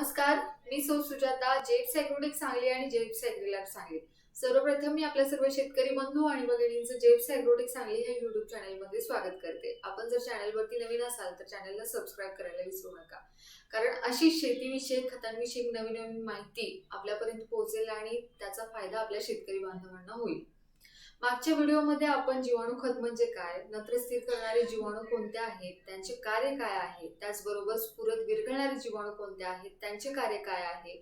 नमस्कार मी सौ सुजाता जेप्स ॲग्रोटेक सांगली आणि जेप्स लॅब सांगली. सर्वप्रथम मी आपल्या सर्व शेतकरी बंधू आणि भगिनींचं जेप्स ॲग्रोटेक सांगली हे युट्यूब चॅनलमध्ये स्वागत करते. आपण जर चॅनलवरती नवीन असाल तर चॅनलला सबस्क्राईब करायला विसरू नका. कारण अशी शेतीविषयक खतांविषयी नवीन नवीन माहिती आपल्यापर्यंत पोहोचेल आणि त्याचा फायदा आपल्या शेतकरी बांधवांना होईल. मागच्या व्हिडिओमध्ये आपण जीवाणू खत म्हणजे काय नत्र स्थिर करणारे जीवाणू कोणते आहेत त्यांचे कार्य काय आहे त्याचबरोबर स्फुरत विरघळणारे जीवाणू कोणते आहेत त्यांचे कार्य काय आहे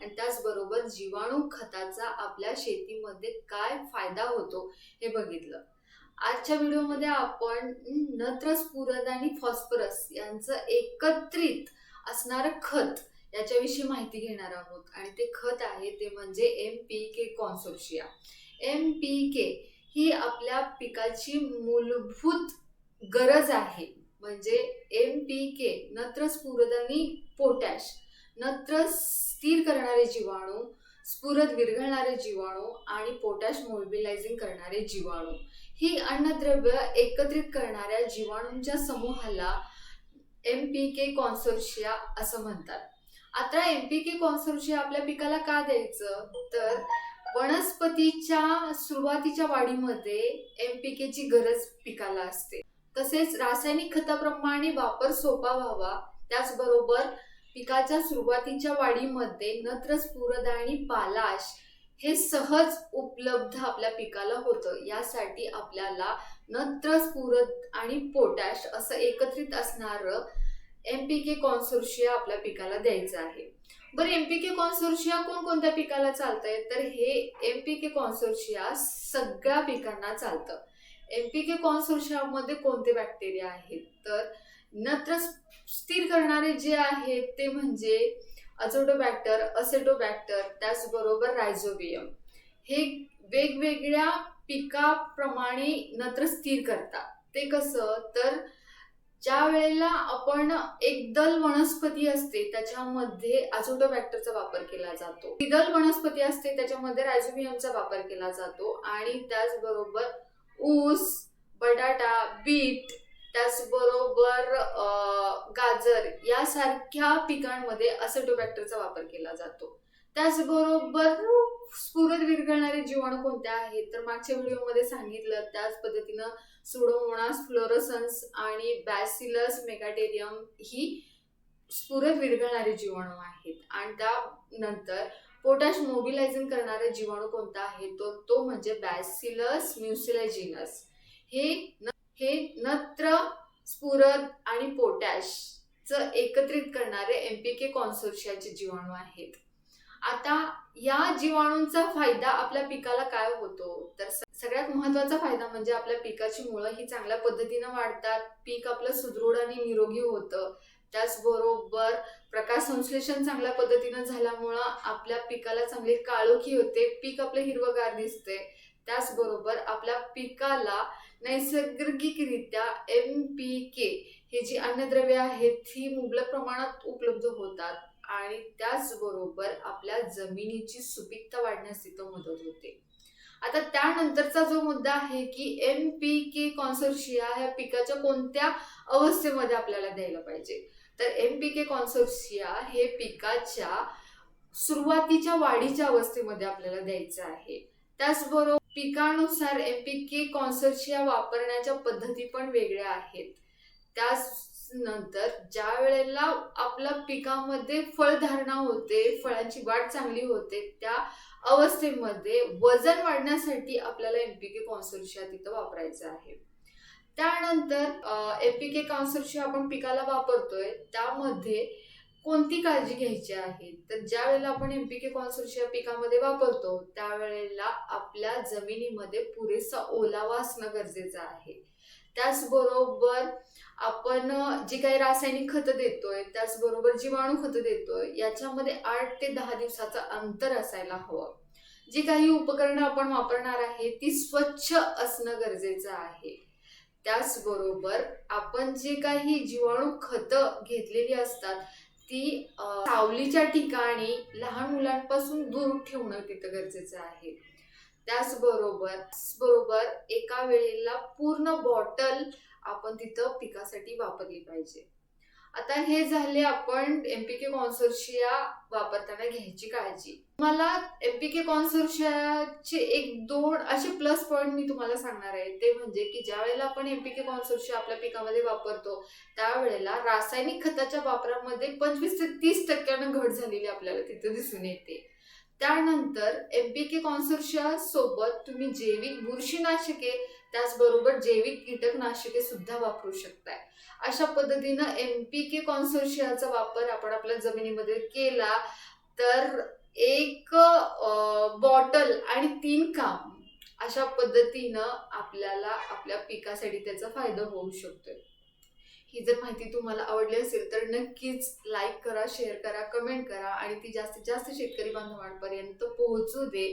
आणि त्याचबरोबर जीवाणू खताचा आपल्या शेतीमध्ये काय फायदा होतो हे बघितलं. आजच्या व्हिडिओमध्ये आपण नत्र स्फुरद आणि फॉस्फरस यांचं एकत्रित असणारं खत याच्याविषयी माहिती घेणार आहोत. आणि ते खत आहे ते म्हणजे M P K consortia. M P K ही आपल्या पिकाची मूलभूत गरज आहे. म्हणजे एम पी के नत्र स्फुरद आणि पोटॅश नत्र स्थिर करणारे जीवाणू स्फुरद विरघळणारे जीवाणू आणि पोटॅश मोबिलायझिंग करणारे जीवाणू. ही अन्नद्रव्य एकत्रित करणाऱ्या जीवाणूंच्या समूहाला एम पी के कॉन्सोर्शिया असं म्हणतात. आता एम पी के कॉन्सोर्शिया आपल्या पिकाला का द्यायचं? तर वनस्पतीच्या सुरुवातीच्या वाढीमध्ये एमपीकेची गरज पिकाला असते. तसेच रासायनिक खताप्रमाणे वापर सोपा व्हावा त्याचबरोबर पिकाच्या सुरुवातीच्या वाढीमध्ये नत्र स्फुरद आणि पालाश हे सहज उपलब्ध आपल्या पिकाला होतं. यासाठी आपल्याला नत्र स्फुरद आणि पोटॅश असं एकत्रित असणारं एम पी के कॉन्सोर्शिया आपल्या पिकाला द्यायचं आहे. बरं एम पी के कॉन्सोर्शिया कोणकोणत्या पिकाला चालतंय? तर हे एम पी के कॉन्सोर्शिया सगळ्या पिकांना चालतं. एम पी के कॉन्सोर्शियामध्ये कोणते बॅक्टेरिया आहेत? तर नत्र स्थिर करणारे जे आहेत ते म्हणजे अजोडोबॅक्टर असेटोबॅक्टर त्याचबरोबर रायझोबियम हे वेगवेगळ्या पिकाप्रमाणे नत्र स्थिर करतात. ते कसं? तर वेळेला आपण एकदल वनस्पती असते त्याच्यामध्ये अझोटोबॅक्टरचा वापर केला जातो. द्विदल वनस्पती असते त्याच्यामध्ये रायझोबियमचा वापर केला जातो आणि त्याचबरोबर ऊस बटाटा बीट त्याचबरोबर गाजर यासारख्या पिकांमध्ये असेटोबॅक्टरचा वापर केला जातो. त्याचबरोबर स्फुरत विरघळणारे जीवाणू कोणते आहेत तर मागच्या व्हिडिओमध्ये सांगितलं त्याच पद्धतीनं सुडोमोनास फ्लोरोसन्स आणि बॅसिलस मेगाटेरियम ही स्फुरत विरघळणारे जीवाणू आहेत. आणि त्यानंतर पोटॅश मोबिलायझिंग करणारे जीवाणू कोणता आहे? तो तो म्हणजे बॅसिलस म्युसिलायजिनस हे न हे नत्र स्फुरद आणि पोटॅशचं एकत्रित करणारे एमपीके कॉन्सोर्शियाचे जीवाणू आहेत. आता या जीवाणूंचा फायदा आपल्या पिकाला काय होतो? तर सगळ्यात महत्त्वाचा फायदा म्हणजे आपल्या पिकाची मुळं ही चांगल्या पद्धतीनं वाढतात पीक आपलं सुदृढ आणि निरोगी होतं. त्याचबरोबर प्रकाश संश्लेषण चांगल्या पद्धतीनं झाल्यामुळं आपल्या पिकाला चांगली काळोखी होते पीक आपलं हिरवगार दिसते. त्याचबरोबर आपल्या पिकाला नैसर्गिकरित्या एम पी के हे जी अन्नद्रव्य आहेत ही मुबलक प्रमाणात उपलब्ध होतात. आणि त्याचबरोबर आपल्या जमिनीची सुपीकता वाढण्यास तिथं मदत होते. आता त्यानंतरचा जो मुद्दा आहे की एम पी के कॉन्सोर्शिया ह्या पिकाच्या कोणत्या अवस्थेमध्ये आपल्याला द्यायला पाहिजे? तर एम पी के कॉन्सोर्शिया हे पिकाच्या सुरुवातीच्या वाढीच्या अवस्थेमध्ये आपल्याला द्यायचं आहे. त्याचबरोबर पिकानुसार एम पी के कॉन्सर्शिया वापरण्याच्या पद्धती पण वेगळ्या आहेत. त्याच नंतर ज्या वेळेला आपल्या पिकामध्ये फळधारणा होते फळांची वाढ चांगली होते त्या अवस्थेमध्ये वजन वाढण्यासाठी आपल्याला एमपीके कॉन्सोर्शिया तिथं वापरायचं आहे. त्यानंतर एमपीके कॉन्सोर्शिया आपण पिकाला वापरतोय त्यामध्ये कोणती काळजी घ्यायची आहे? तर ज्या वेळेला आपण एमपीके कॉन्सोर्शिया पिकामध्ये वापरतो त्यावेळेला आपल्या जमिनीमध्ये पुरेसा ओलावा असणं गरजेचं आहे. त्याचबरोबर आपण जे काही रासायनिक खतं देतोय त्याचबरोबर जीवाणू खतं देतोय याच्यामध्ये आठ ते दहा दिवसाचं अंतर असायला हवं. जी काही उपकरणं आपण वापरणार आहे ती स्वच्छ असणं गरजेचं आहे. त्याचबरोबर आपण जे काही जीवाणू खतं घेतलेली असतात ती सावलीच्या ठिकाणी लहान मुलांपासून दूर ठेवणं तिथं गरजेचं आहे. त्याचबरोबर बरोबर एका वेळेला पूर्ण बॉटल आपण तिथं पिकासाठी वापरली पाहिजे. आता हे झाले आपण एमपीके कॉन्सोर्शिया वापरताना घ्यायची काळजी. मला एमपीके कॉन्सोर्शियाचे एक दोन असे प्लस पॉईंट मी तुम्हाला सांगणार आहे. ते म्हणजे की ज्या वेळेला आपण एमपीके कॉन्सोर्शिया आपल्या पिकामध्ये वापरतो त्यावेळेला रासायनिक खताच्या वापरामध्ये पंचवीस ते तीस टक्क्यानं घट झालेली आपल्याला तिथे दिसून येते. त्यानंतर एमपीके कॉन्सोर्शिया सोबत तुम्ही जैविक बुरशीनाशके त्याचबरोबर जैविक कीटकनाशके सुद्धा वापरू शकताय. अशा पद्धतीनं एमपीके कॉन्सोर्शियाचा वापर आपण आपल्या जमिनीमध्ये केला तर एक बॉटल आणि तीन काम अशा पद्धतीनं आपल्याला आपल्या पिकासाठी त्याचा फायदा होऊ शकतोय. ही जर माहिती तुम्हाला आवडली असेल तर नक्कीच लाईक करा शेअर करा कमेंट करा आणि ती जास्तीत जास्त शेतकरी बांधवांपर्यंत पोहोचू दे.